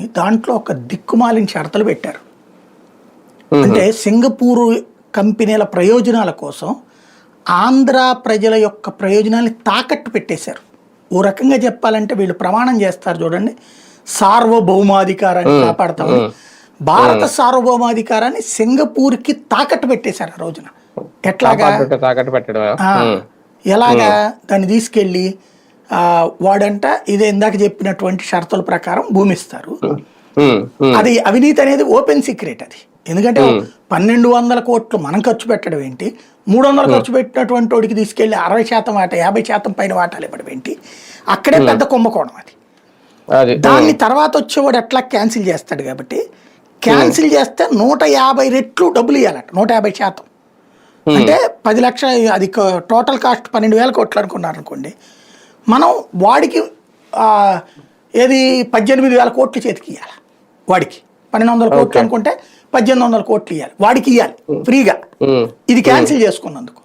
తీసుకుని దాంట్లో ఒక దిక్కుమాలిన షరతులు పెట్టారు. అంటే సింగపూర్ కంపెనీల ప్రయోజనాల కోసం ఆంధ్ర ప్రజల యొక్క ప్రయోజనాల్ని తాకట్టు పెట్టేశారు. ఓ రకంగా చెప్పాలంటే వీళ్ళు ప్రమాణం చేస్తారు చూడండి. సార్వభౌమాధికారాన్ని కాపాడతామని. భారత సార్వభౌమాధికారాన్ని సింగపూర్కి తాకట్టు పెట్టేశారు ఆ రోజున. ఎట్లాగా? ఎలాగా? దాన్ని తీసుకెళ్ళి వాడంట ఇదే ఇందాక చెప్పినటువంటి షరతుల ప్రకారం భూమి ఇస్తారు అది అవినీతి అనేది ఓపెన్ సీక్రెట్ అది. ఎందుకంటే పన్నెండు వందల కోట్లు మనం ఖర్చు పెట్టడం ఏంటి? మూడు వందలు ఖర్చు పెట్టినటువంటి వాడికి తీసుకెళ్ళి అరవై శాతం వాట యాభై శాతం పైన వాటాలు ఇవ్వడం ఏంటి? అక్కడే పెద్ద కుంభకోణం అది. అది దాన్ని తర్వాత వచ్చేవాడు ఎట్లా క్యాన్సిల్ చేస్తాడు కాబట్టి క్యాన్సిల్ చేస్తే నూట యాభై రెట్లు డబ్బులు ఇవ్వాలట నూట యాభై శాతం. అంటే పది లక్షల అది టోటల్ కాస్ట్ పన్నెండు వేల కోట్లు అనుకున్నారు అనుకోండి మనం వాడికి ఏది పద్దెనిమిది వేల కోట్లు చేతికి ఇవ్వాలి వాడికి. పన్నెండు వందల కోట్లు అనుకుంటే పద్దెనిమిది వందల కోట్లు ఇవ్వాలి వాడికి ఇవ్వాలి ఫ్రీగా. ఇది క్యాన్సిల్ చేసుకున్నందుకు.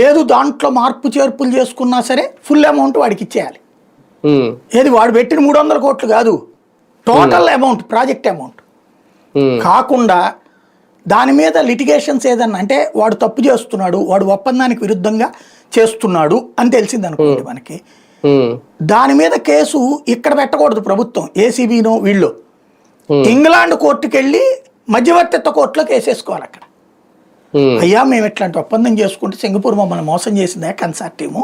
లేదు దాంట్లో మార్పు చేర్పులు చేసుకున్నా సరే ఫుల్ అమౌంట్ వాడికి ఇచ్చేయాలి. ఏది వాడు పెట్టిన మూడు వందల కోట్లు కాదు. Total amount project amount. కాకుండా దాని మీద లిటిగేషన్స్ ఏదన్నా అంటే వాడు తప్పు చేస్తున్నాడు వాడు ఒప్పందానికి విరుద్ధంగా చేస్తున్నాడు అని తెలిసింది అనుకోండి మనకి. ఉమ్, దాని మీద కేసు ఇక్కడ పెట్టకూడదు ప్రభుత్వం ఏసీబీనో వీళ్ళు. ఇంగ్లాండ్ కోర్టుకి వెళ్ళి మధ్యవర్తిత్వ కోర్టులో కేసేసుకోవాలి అక్కడ. అయ్యా మేము ఇట్లాంటి ఒప్పందం చేసుకుంటే సింగపూర్ మమ్మల్ని మోసం చేసిందే కన్సార్టీము